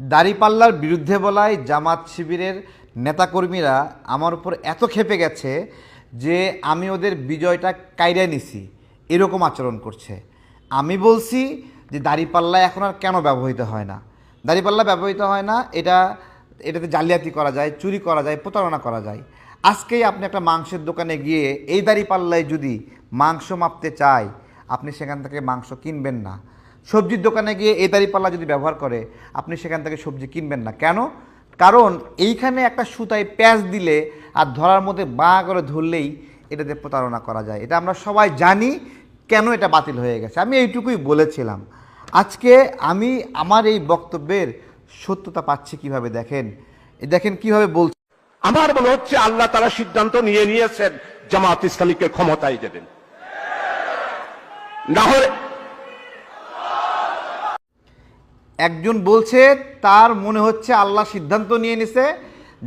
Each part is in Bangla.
দাড়িপাল্লার বিরুদ্ধে বলায় জামাত শিবিরের নেতাকর্মীরা আমার উপর এত ক্ষেপে গেছে যে আমি ওদের বিজয়টা কায়রা নিছি। এরকম আচরণ করছে। আমি বলছি যে দাড়িপাল্লা এখন আর কেন ব্যবহৃত হয় না? দাড়িপাল্লা ব্যবহৃত হয় না, এটা, এটাতে জালিয়াতি করা যায়, চুরি করা যায়, প্রতারণা করা যায়। আজকেই আপনি একটা মাংসের দোকানে গিয়ে এই দাড়িপাল্লায় যদি মাংস মাপতে চায়, আপনি সেখান থেকে মাংস কিনবেন না। সবজির দোকানে গিয়ে এই দাঁড়িপাল্লা যদি ব্যবহার করে, আপনি সেখান থেকে সবজি কিনবেন না। কেন? কারণ এইখানে একটা সুতায় প্যাঁচ দিলে আর ধরার মধ্যে বাঁ করে ধরলেই এটাতে প্রতারণা করা যায়। এটা আমরা সবাই জানি কেন এটা বাতিল হয়ে গেছে। আমি এইটুকুই বলেছিলাম। আজকে আমি আমার এই বক্তব্যের সত্যতা পাচ্ছি কীভাবে দেখেন? দেখেন কীভাবে বলছি। আমার মনে হচ্ছে আল্লাহ তারা সিদ্ধান্ত নিয়ে নিয়েছেন, জামাত ইসলামীকে ক্ষমতায় দেবেন। না হলে একজন বলছে, তার মনে হচ্ছে আল্লাহ সিদ্ধান্ত নিয়ে নিছে,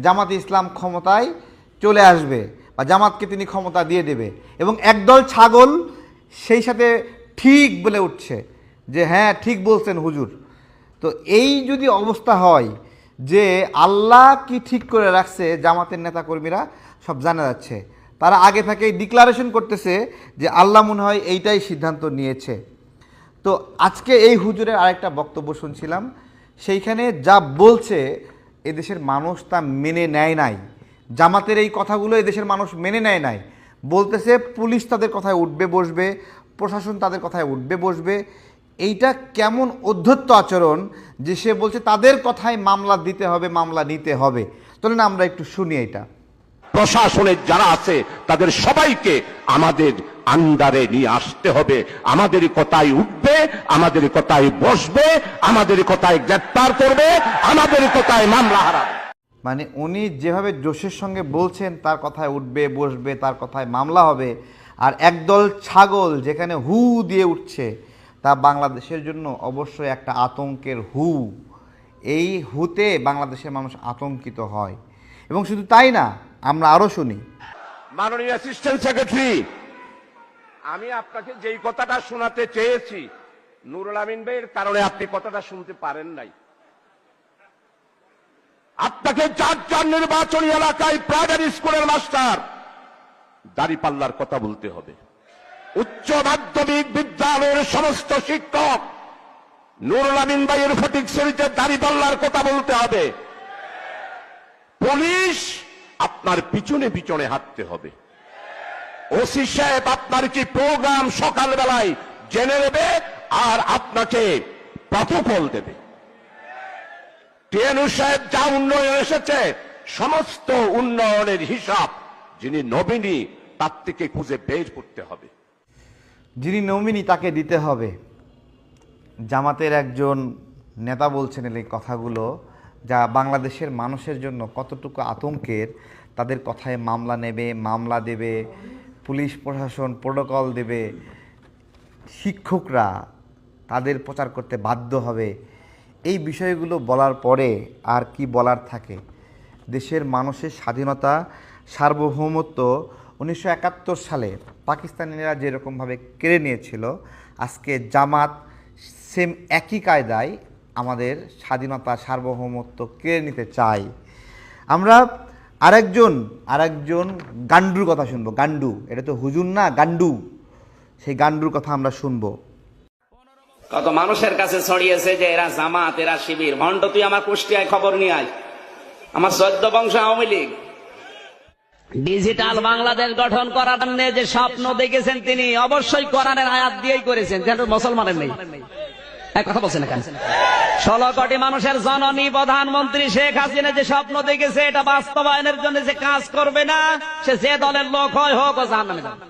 জামাত ইসলাম ক্ষমতায় চলে আসবে বা জামাতকে তিনি ক্ষমতা দিয়ে দেবে। এবং একদল ছাগল সেই সাথে ঠিক বলে উঠছে যে হ্যাঁ ঠিক বলছেন হুজুর। তো এই যদি অবস্থা হয় যে আল্লাহ কি ঠিক করে রাখছে, জামাতের নেতাকর্মীরা সব জানা যাচ্ছে। তারা আগে থেকেই ডিক্লারেশন করতেছে যে, আল্লাহ মনে হয় এইটাই সিদ্ধান্ত নিয়েছে। তো আজকে এই হুজুরের আরেকটা বক্তব্য শুনছিলাম। সেইখানে যা বলছে, এদেশের মানুষ তা মেনে নেয় নাই। জামাতের এই কথাগুলো এদেশের মানুষ মেনে নেয় নাই। বলতেছে, পুলিশ তাদের কথায় উঠবে, বসবে। প্রশাসন তাদের কথায় উঠবে, বসবে। এইটা কেমন অধ্যত্ত আচরণ যে সে বলছে, তাদের কথায় মামলা দিতে হবে, মামলা নিতে হবে। তাহলে না, আমরা একটু শুনি এটা প্রশাসনের যারা আছে, তাদের সবাইকে আমাদের আন্ডারে নিয়ে আসতে হবে। আমাদের কথায় উঠবে, আমাদের কথায় বসবে, আমাদের কথায় গ্রেপ্তার করবে, আমাদের কথায় মামলা হারাবে। মানে উনি যেভাবে জোশের সঙ্গে বলছেন, তার কথায় উঠবে, বসবে, তার কথায় মামলা হবে। আর একদল ছাগল যেখানে হু দিয়ে উঠছে, তা বাংলাদেশের জন্য অবশ্যই একটা আতঙ্কের হু। এই হুতে বাংলাদেশের মানুষ আতঙ্কিত হয়। এবং শুধু তাই না আমরা আরও শুনি। মাননীয় অ্যাসিস্ট্যান্ট সেক্রেটারি আমি আপনাকে যেই কথাটা শোনাতে চেয়েছি, নুরুল আমিন ভাইয়ের কারণে আপনি কথাটা শুনতে পারেন নাই। আপনাকে চার চার নির্বাচনী এলাকায় প্রাইমারি স্কুলের মাস্টার দাড়িপাল্লার কথা বলতে হবে। উচ্চ মাধ্যমিক বিদ্যালয়ের সমস্ত শিক্ষক, নুরুল আমিন ভাইয়ের ফটিক শরীতে দাড়িপাল্লার কথা বলতে হবে। পুলিশ আপনার পিছনে পিছনে হাঁটতে হবে। ওসি সাহেব, আপনার কি প্রোগ্রাম সকালবেলায় জেনে নেবে আর আপনাকে প্রটোকল দেবে? টিএনু সাহেব যা উন্নয়ন এসেছে, সমস্ত উন্নয়নের হিসাব যিনি নবীনী তার থেকে খুঁজে বের করতে হবে। যিনি নমিনি তাকে দিতে হবে। জামাতের একজন নেতা বলছেন এই কথাগুলো, যা বাংলাদেশের মানুষের জন্য কতটুকু আতঙ্কের তাদের কথায় মামলা নেবে, মামলা দেবে, পুলিশ প্রশাসন প্রোটোকল দেবে, শিক্ষকরা তাদের প্রচার করতে বাধ্য হবে। এই বিষয়গুলো বলার পরে আর কি বলার থাকে? দেশের মানুষের স্বাধীনতা, সার্বভৌমত্ব উনিশশো একাত্তর সালে পাকিস্তানিরা যেরকমভাবে কেড়ে নিয়েছিল, আজকে জামাত সেম একই কায়দায় আমাদের স্বাধীনতা, সার্বভৌমত্ব কেড়ে নিতে চাই আমরা আরেকজন আরেকজন গান্ডুর কথা শুনব। গান্ডু এটা তো হুজুর না গান্ডু সেই গান্ডুর কথা আমরা শুনব। কত মানুষের কাছে ছড়িয়েছে যে এরা জামাত এরা শিবির। ভণ্ড তুই আমার কুষ্টিয়ায় খবর নিয়ে আয়। আমার চোদ্দ বংশ আওয়ামী লীগ। ডিজিটাল বাংলাদেশ গঠন করার জন্য যে স্বপ্ন দেখেছেন তিনি অবশ্যই কোরআনের আয়াত দিয়েই করেছেন। যেন মুসলমানের নেই। এক কথা বলছেন এখানে। ষোলো কোটি মানুষের জননী প্রধানমন্ত্রী শেখ হাসিনা যে স্বপ্ন দেখেছে, এটা বাস্তবায়নের জন্য যে কাজ করবে না, সে যে দলের লোক হয় হোক ও জাহান্নামে যাবে।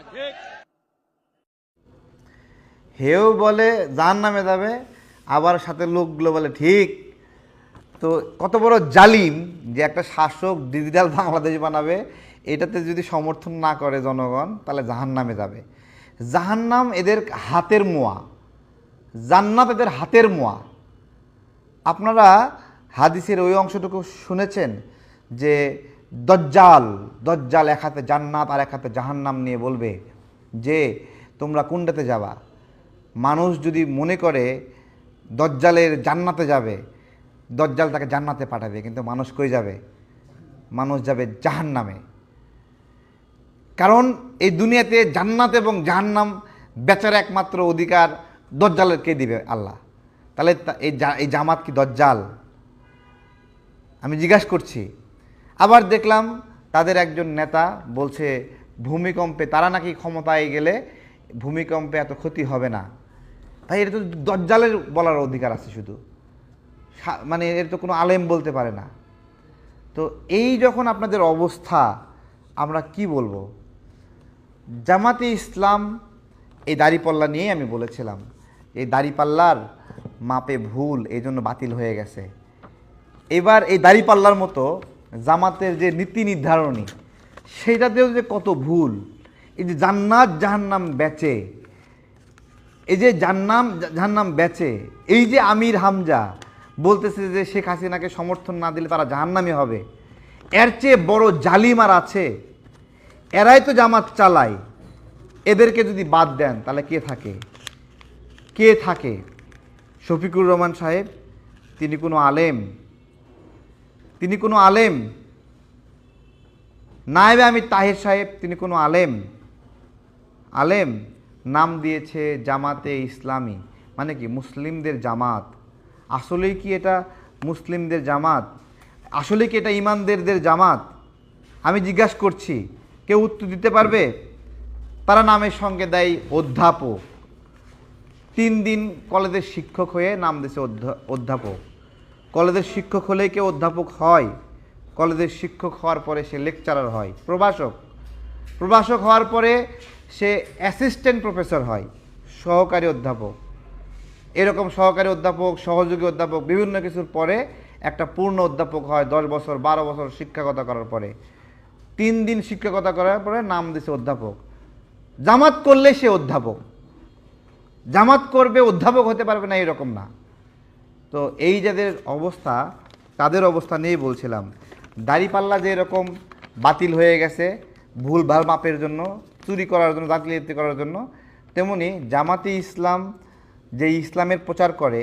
হেও বলে যার নামে যাবে, আবার সাথে লোকগুলো বলে ঠিক। তো কত বড় জালিম যে একটা শাসক ডিজিটাল বাংলাদেশ বানাবে, এটাতে যদি সমর্থন না করে জনগণ, তাহলে জাহান নামে যাবে। জাহান্নাম এদের হাতের মোয়া। জান্নাত এদের হাতের মোয়া। আপনারা হাদিসের ওই অংশটুকু শুনেছেন যে দজ্জাল দজ্জাল এক হাতে জান্নাত আর এক হাতে জাহান্নাম নিয়ে বলবে যে, তোমরা কোনটাতে যাবা? মানুষ যদি মনে করে দজ্জালের জান্নাতে যাবে, দজ্জাল তাকে জান্নাতে পাঠাবে, কিন্তু মানুষ কই যাবে? মানুষ যাবে জাহান নামে কারণ এই দুনিয়াতে জান্নাত এবং জাহান্নাম বেচার একমাত্র অধিকার দজ্জালের কে দিবে? আল্লাহ। তাহলে এই জামাত কি দজ্জাল? আমি জিজ্ঞাসা করছি। আবার দেখলাম তাদের একজন নেতা বলছে, ভূমিকম্পে তারা নাকি ক্ষমতায় গেলে ভূমিকম্পে এত ক্ষতি হবে না। তাই এটা তো দজ্জালের বলার অধিকার আছে শুধু। মানে এর তো কোনো আলেম বলতে পারে না। তো এই যখন আপনাদের অবস্থা, আমরা কি বলব? জামাতে ইসলাম, এই দাড়িপাল্লা নিয়েই আমি বলেছিলাম। এই দাড়িপাল্লার মাপে ভুল, এই জন্য বাতিল হয়ে গেছে। এবার এই দাড়িপাল্লার মতো জামাতের যে নীতি নির্ধারণী, সেইটাতেও যে কত ভুল। এই যে জান্নাত জাহান্নাম বেচে, এই যে জান্নাম জাহান্নাম বেচে, এই যে আমির হামজা বলতেছে যে শেখ হাসিনাকে সমর্থন না দিলে তারা জাহান্নামি হবে, এর চেয়ে বড় জালিমার আছে। এরাই তো জামাত চালায়। এদেরকে যদি বাদ দেন, তাহলে কে থাকে? কে থাকে? শফিকুর রহমান সাহেব, তিনি কোনো আলেম। তিনি কোনো আলেম। নায়েবে আমি তাহের সাহেব, তিনি কোনো আলেম। আলেম নাম দিয়েছে জামাতে ইসলামী। মানে কি, মুসলিমদের জামাত। আসলেই কি এটা মুসলিমদের জামাত? আসলে কি এটা ইমানদারদের জামাত? আমি জিজ্ঞাসা করছি, কেউ উত্তর দিতে পারবে? তারা নামের সঙ্গে দেয় অধ্যাপক। তিন দিন কলেজের শিক্ষক হয়ে নাম দিয়েছে অধ্যা- অধ্যাপক। কলেজের শিক্ষক হলে কেউ অধ্যাপক হয়। কলেজের শিক্ষক হওয়ার পরে সে লেকচারার হয়। প্রভাষক। প্রভাষক হওয়ার পরে সে অ্যাসিস্ট্যান্ট প্রফেসর হয়। সহকারী অধ্যাপক। এরকম সহকারী অধ্যাপক, সহযোগী অধ্যাপক বিভিন্ন কিছুর পরে একটা পূর্ণ অধ্যাপক হয় দশ বছর, বারো বছর শিক্ষকতা করার পরে। তিন দিন শিক্ষকতা করার পরে নাম দিছে অধ্যাপক। জামাত করলে সে অধ্যাপক। জামাত করবে, অধ্যাপক হতে পারবে না, এরকম না। তো এই যাদের অবস্থা, তাদের অবস্থা নিয়েই বলছিলাম। দাড়িপাল্লা যে এরকম বাতিল হয়ে গেছে, ভুল ভালো মাপের জন্য, চুরি করার জন্য জাতিলিপ্তি করার জন্য, তেমনি জামাতি ইসলাম যে ইসলামের প্রচার করে,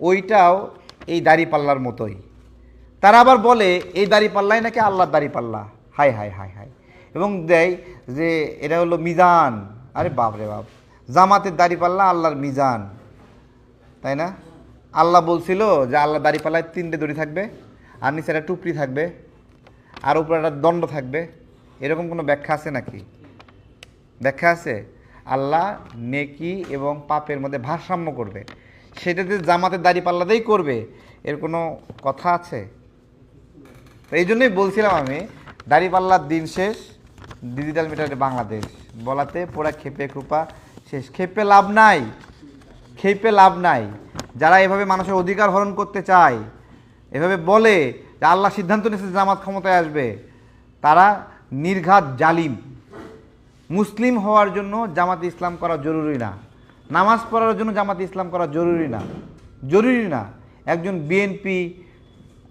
ওইটাও এই দাড়িপাল্লার মতোই। তারা আবার বলে, এই দাড়িপাল্লাই নাকি আল্লাহর দাড়িপাল্লা? হাই হাই হাই হাই এবং দেয় যে এটা হলো মিজান। আরে বাপ রে বাপ। জামাতের দাড়িপাল্লা আল্লাহর মিজান। তাই না? আল্লাহ বলছিল যে আল্লাহ দাড়িপাল্লায় তিনটে দড়ি থাকবে, আর নিচে একটা টুপরি থাকবে, আর উপরে একটা দণ্ড থাকবে। এরকম কোনো ব্যাখ্যা আছে নাকি? ব্যাখ্যা আছে? আল্লাহ নেকি এবং পাপের মধ্যে ভারসাম্য করবে। সেটাতে জামাতের দাড়ি পাল্লাতেই করবে, এর কোনো কথা আছে? এই জন্যই বলছিলাম আমি দাড়িপাল্লার দিন শেষ ডিজিটাল মিটারে বাংলাদেশ। বলাতে পোড়া খেপে খুপা শেষ। খেপে লাভ নাই। খেপে লাভ নাই। যারা এভাবে মানুষের অধিকার হরণ করতে চায়, এভাবে বলে যে আল্লাহ সিদ্ধান্ত নিয়েছে জামাত ক্ষমতায় আসবে, তারা নির্ঘাত জালিম। মুসলিম হওয়ার জন্য জামাত ইসলাম করা জরুরি না। নামাজ পড়ার জন্য জামাত ইসলাম করা জরুরি না। জরুরি না। একজন বিএনপি,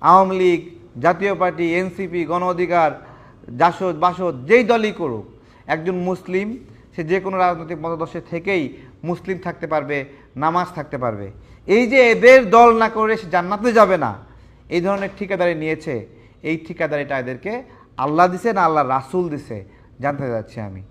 আওয়ামী লীগ, জাতীয় পার্টি, এনসিপি, গণ অধিকার, জাসদ, বাসদ, যেই দলই করুক, একজন মুসলিম সে যে কোনো রাজনৈতিক মতাদর্শে থেকেই মুসলিম থাকতে পারবে, নামাজ থাকতে পারবে। এই যে এদের দল না করে সে জান্নাতে যাবে না, এই ধরনের ঠিকাদারি নিয়েছে। এই ঠিকাদারিটা এদেরকে আল্লাহ দিছে না আল্লাহ রাসুল দিছে, জানতে যাচ্ছি আমি।